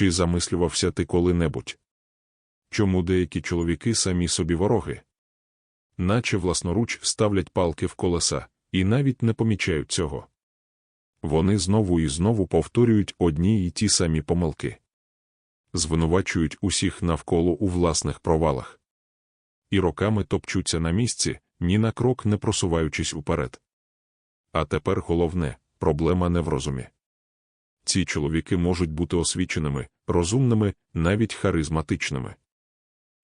Чи замислювався ти коли-небудь? Чому деякі чоловіки самі собі вороги? Наче власноруч ставлять палки в колеса, і навіть не помічають цього. Вони знову і знову повторюють одні й ті самі помилки, звинувачують усіх навколо у власних провалах. І роками топчуться на місці, ні на крок не просуваючись уперед. А тепер головне проблема не в розумі. Ці чоловіки можуть бути освіченими, розумними, навіть харизматичними.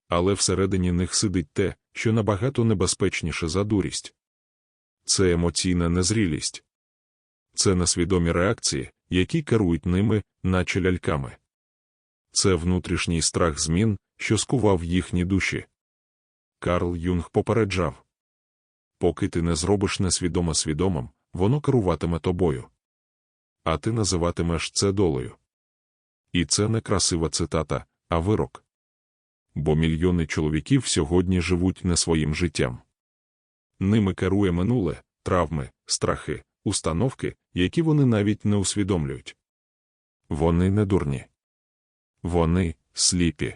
Але всередині них сидить те, що набагато небезпечніше за дурість. Це емоційна незрілість. Це несвідомі реакції, які керують ними, наче ляльками. Це внутрішній страх змін, що скував їхні душі. Карл Юнг попереджав поки ти не зробиш несвідомо свідомим, воно керуватиме тобою. А ти називатимеш це долею. І це не красива цитата, а вирок. Бо мільйони чоловіків сьогодні живуть не своїм життям. Ними керує минуле, травми, страхи, установки, які вони навіть не усвідомлюють. Вони не дурні. Вони сліпі.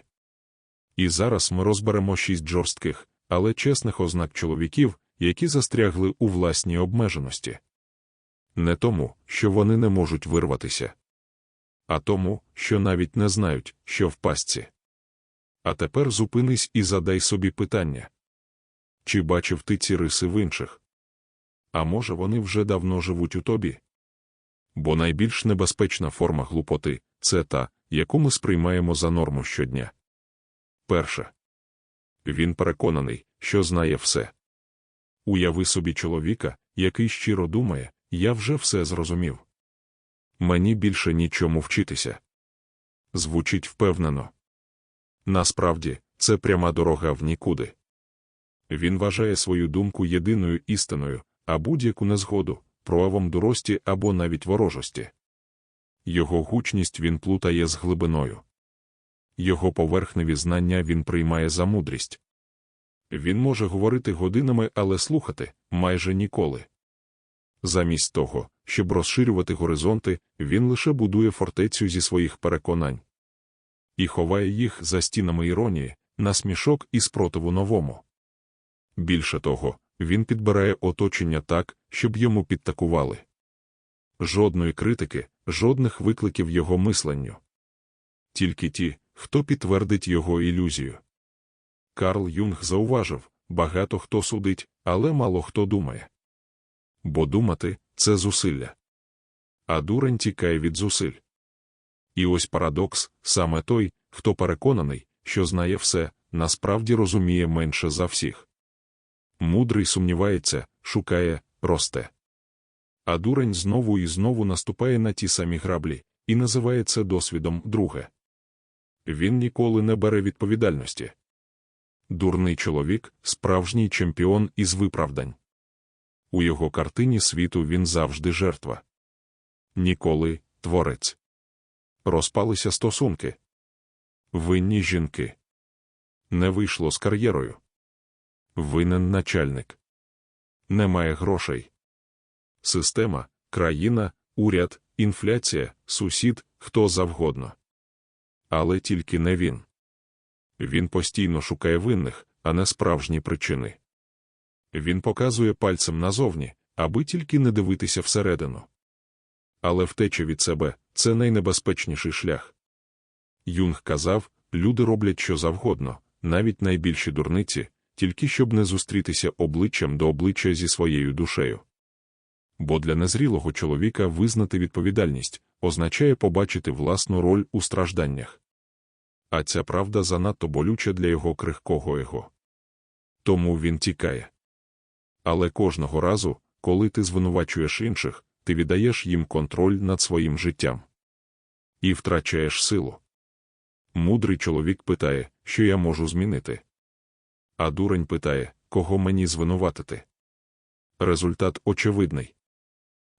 І зараз ми розберемо шість жорстких, але чесних ознак чоловіків, які застрягли у власній обмеженості. Не тому, що вони не можуть вирватися, а тому, що навіть не знають, що в пастці. А тепер зупинись і задай собі питання чи бачив ти ці риси в інших? А може, вони вже давно живуть у тобі? Бо найбільш небезпечна форма глупоти це та, яку ми сприймаємо за норму щодня. Перше. Він переконаний, що знає все. Уяви собі чоловіка, який щиро думає, я вже все зрозумів. Мені більше нічому вчитися. Звучить впевнено. Насправді, це пряма дорога в нікуди. Він вважає свою думку єдиною істиною, а будь-яку незгоду, проявом дурості або навіть ворожості. Його гучність він плутає з глибиною. Його поверхневі знання він приймає за мудрість. Він може говорити годинами, але слухати майже ніколи. Замість того, щоб розширювати горизонти, він лише будує фортецю зі своїх переконань і ховає їх за стінами іронії, насмішок і спротиву новому. Більше того, він підбирає оточення так, щоб йому підтакували. Жодної критики, жодних викликів його мисленню. Тільки ті, хто підтвердить його ілюзію. Карл Юнг зауважив багато хто судить, але мало хто думає. Бо думати це зусилля. А дурень тікає від зусиль. І ось парадокс саме той, хто переконаний, що знає все, насправді розуміє менше за всіх. Мудрий сумнівається, шукає, росте. А дурень знову і знову наступає на ті самі граблі і називає це досвідом друге. Він ніколи не бере відповідальності. Дурний чоловік справжній чемпіон із виправдань. У його картині світу він завжди жертва. Ніколи творець. Розпалися стосунки. Винні жінки. Не вийшло з кар'єрою. Винен начальник. Немає грошей. Система, країна, уряд, інфляція, сусід, хто завгодно. Але тільки не він. Він постійно шукає винних, а не справжні причини. Він показує пальцем назовні, аби тільки не дивитися всередину. Але втеча від себе це найнебезпечніший шлях. Юнг казав люди роблять що завгодно, навіть найбільші дурниці, тільки щоб не зустрітися обличчям до обличчя зі своєю душею. Бо для незрілого чоловіка визнати відповідальність означає побачити власну роль у стражданнях а ця правда занадто болюча для його крихкого його. Тому він тікає. Але кожного разу, коли ти звинувачуєш інших, ти віддаєш їм контроль над своїм життям і втрачаєш силу. Мудрий чоловік питає, що я можу змінити. А дурень питає, кого мені звинуватити. Результат очевидний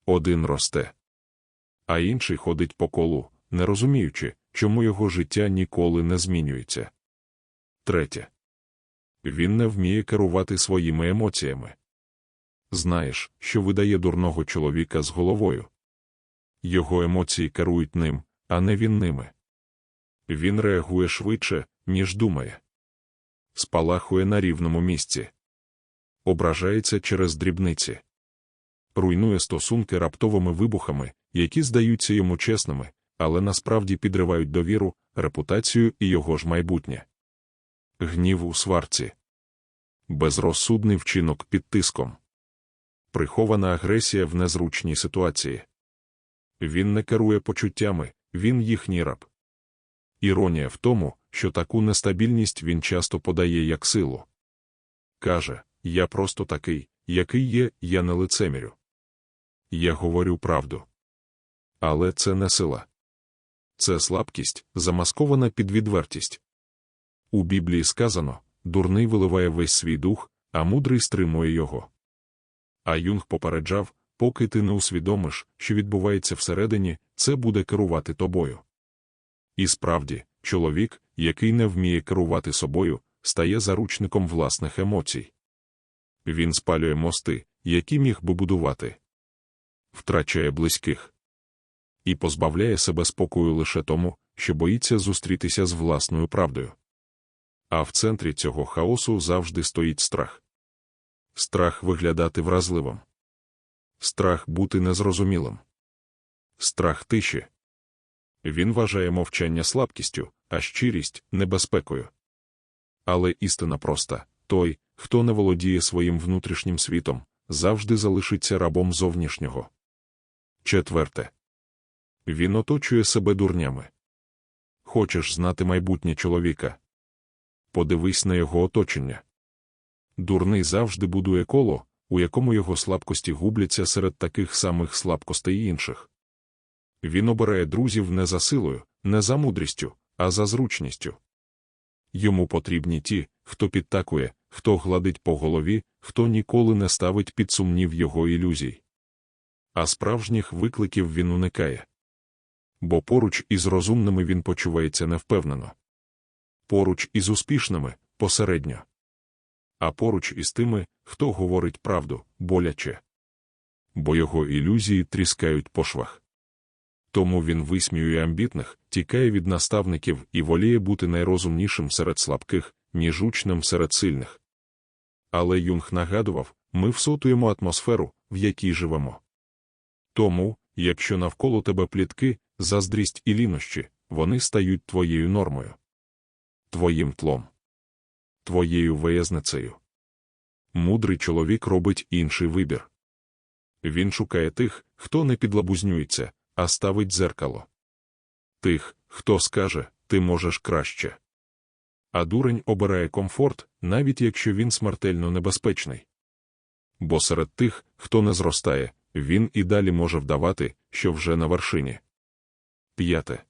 один росте, а інший ходить по колу, не розуміючи, чому його життя ніколи не змінюється. Третє. Він не вміє керувати своїми емоціями. Знаєш, що видає дурного чоловіка з головою. Його емоції керують ним, а не він ними. Він реагує швидше, ніж думає. Спалахує на рівному місці. Ображається через дрібниці. Руйнує стосунки раптовими вибухами, які здаються йому чесними, але насправді підривають довіру, репутацію і його ж майбутнє. Гнів у сварці. Безрозсудний вчинок під тиском. Прихована агресія в незручній ситуації. Він не керує почуттями, він їхній раб. Іронія в тому, що таку нестабільність він часто подає як силу. Каже, я просто такий, який є, я не лицемірю. Я говорю правду. Але це не сила. Це слабкість, замаскована під відвертість. У Біблії сказано дурний виливає весь свій дух, а мудрий стримує його. А Юнг попереджав поки ти не усвідомиш, що відбувається всередині, це буде керувати тобою. І справді, чоловік, який не вміє керувати собою, стає заручником власних емоцій. Він спалює мости, які міг би будувати, втрачає близьких і позбавляє себе спокою лише тому, що боїться зустрітися з власною правдою. А в центрі цього хаосу завжди стоїть страх страх виглядати вразливим, страх бути незрозумілим, страх тиші. Він вважає мовчання слабкістю, а щирість небезпекою. Але істина проста той, хто не володіє своїм внутрішнім світом, завжди залишиться рабом зовнішнього. Четверте. Він оточує себе дурнями. Хочеш знати майбутнє чоловіка? Подивись на його оточення. Дурний завжди будує коло, у якому його слабкості губляться серед таких самих слабкостей інших. Він обирає друзів не за силою, не за мудрістю, а за зручністю. Йому потрібні ті, хто підтакує, хто гладить по голові, хто ніколи не ставить під сумнів його ілюзій. А справжніх викликів він уникає. Бо поруч із розумними він почувається невпевнено. Поруч із успішними посередньо. А поруч із тими, хто говорить правду, боляче. Бо його ілюзії тріскають по швах. Тому він висміює амбітних, тікає від наставників і воліє бути найрозумнішим серед слабких, ніж учнем серед сильних. Але Юнг нагадував ми всотуємо атмосферу, в якій живемо. Тому, якщо навколо тебе плітки, заздрість і лінощі, вони стають твоєю нормою, твоїм тлом, твоєю виязницею. Мудрий чоловік робить інший вибір. Він шукає тих, хто не підлабузнюється, а ставить дзеркало. Тих, хто скаже, ти можеш краще. А дурень обирає комфорт, навіть якщо він смертельно небезпечний. Бо серед тих, хто не зростає, він і далі може вдавати, що вже на вершині. П'яте.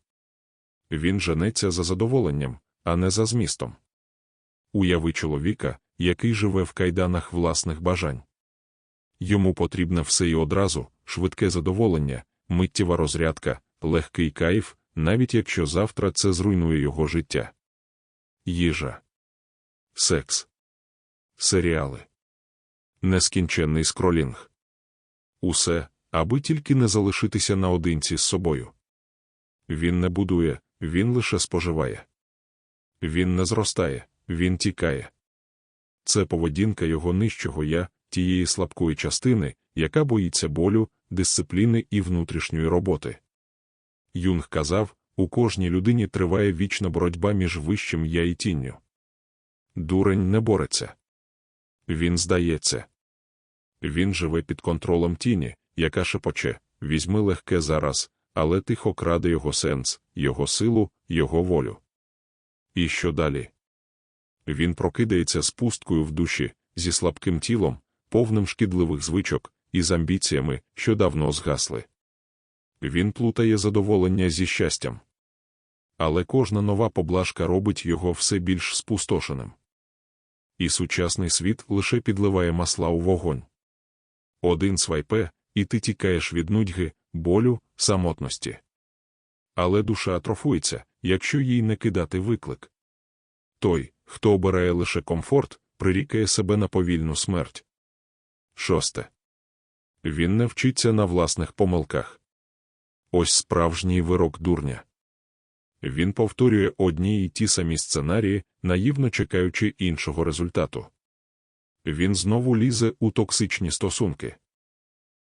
Він женеться за задоволенням, а не за змістом. Уяви чоловіка, який живе в кайданах власних бажань. Йому потрібне все і одразу, швидке задоволення, миттєва розрядка, легкий кайф, навіть якщо завтра це зруйнує його життя. Їжа, секс, серіали, нескінченний скролінг. Усе, аби тільки не залишитися наодинці з собою. Він не будує, він лише споживає. Він не зростає, він тікає. Це поведінка його нижчого я, тієї слабкої частини, яка боїться болю, дисципліни і внутрішньої роботи. Юнг казав у кожній людині триває вічна боротьба між вищим я і тінню. Дурень не бореться. Він здається. Він живе під контролем тіні, яка шепоче візьми легке зараз, але тихо краде його сенс, його силу, його волю. І що далі? Він прокидається з пусткою в душі, зі слабким тілом, повним шкідливих звичок, і з амбіціями, що давно згасли. Він плутає задоволення зі щастям. Але кожна нова поблажка робить його все більш спустошеним. І сучасний світ лише підливає масла у вогонь. Один свайпе, і ти тікаєш від нудьги, болю, самотності. Але душа атрофується, якщо їй не кидати виклик. Той, хто обирає лише комфорт, прирікає себе на повільну смерть. Шосте. Він не вчиться на власних помилках. Ось справжній вирок дурня. Він повторює одні й ті самі сценарії, наївно чекаючи іншого результату. Він знову лізе у токсичні стосунки.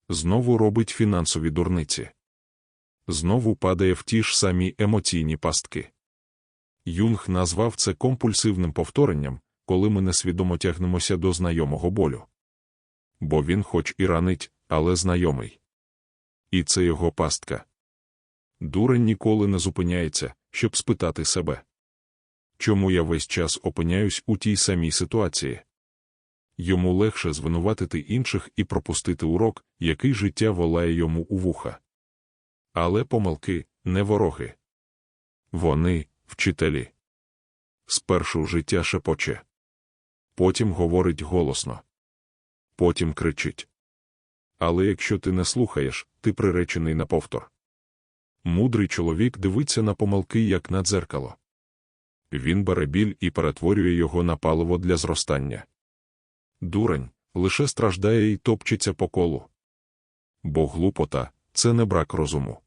Знову робить фінансові дурниці. Знову падає в ті ж самі емоційні пастки. Юнг назвав це компульсивним повторенням, коли ми несвідомо тягнемося до знайомого болю. Бо він хоч і ранить, але знайомий. І це його пастка. Дурень ніколи не зупиняється, щоб спитати себе. Чому я весь час опиняюсь у тій самій ситуації? Йому легше звинуватити інших і пропустити урок, який життя волає йому у вуха. Але помилки не вороги. Вони вчителі. Спершу життя шепоче. Потім говорить голосно. Потім кричить. Але якщо ти не слухаєш, ти приречений на повтор. Мудрий чоловік дивиться на помилки як на дзеркало. Він бере біль і перетворює його на паливо для зростання. Дурень лише страждає і топчеться по колу. Бо глупота це не брак розуму.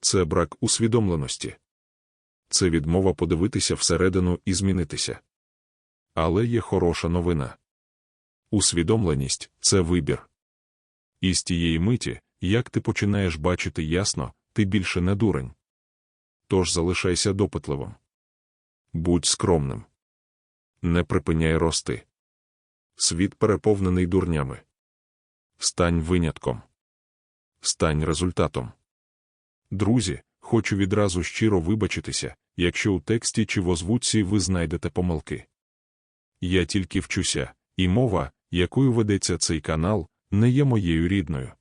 Це брак усвідомленості. Це відмова подивитися всередину і змінитися. Але є хороша новина. Усвідомленість це вибір. І з тієї миті, як ти починаєш бачити ясно, ти більше не дурень. Тож залишайся допитливим. Будь скромним. Не припиняй рости. Світ переповнений дурнями. Стань винятком. Стань результатом. Друзі, хочу відразу щиро вибачитися, якщо у тексті чи в озвучці ви знайдете помилки. Я тільки вчуся, і мова, якою ведеться цей канал, не є моєю рідною.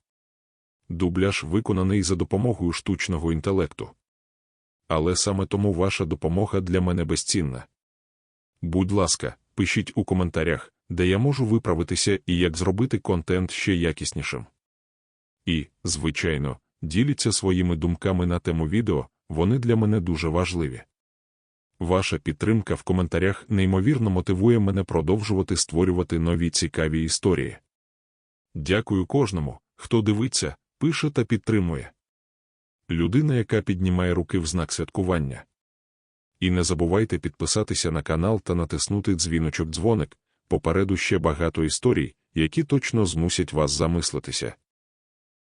Дубляж виконаний за допомогою штучного інтелекту. Але саме тому ваша допомога для мене безцінна. Будь ласка, пишіть у коментарях, де я можу виправитися і як зробити контент ще якіснішим. І, звичайно, діліться своїми думками на тему відео, вони для мене дуже важливі. Ваша підтримка в коментарях неймовірно мотивує мене продовжувати створювати нові цікаві історії. Дякую кожному, хто дивиться, пише та підтримує. Людина, яка піднімає руки в знак святкування. І не забувайте підписатися на канал та натиснути дзвіночок дзвоник, попереду ще багато історій, які точно змусять вас замислитися.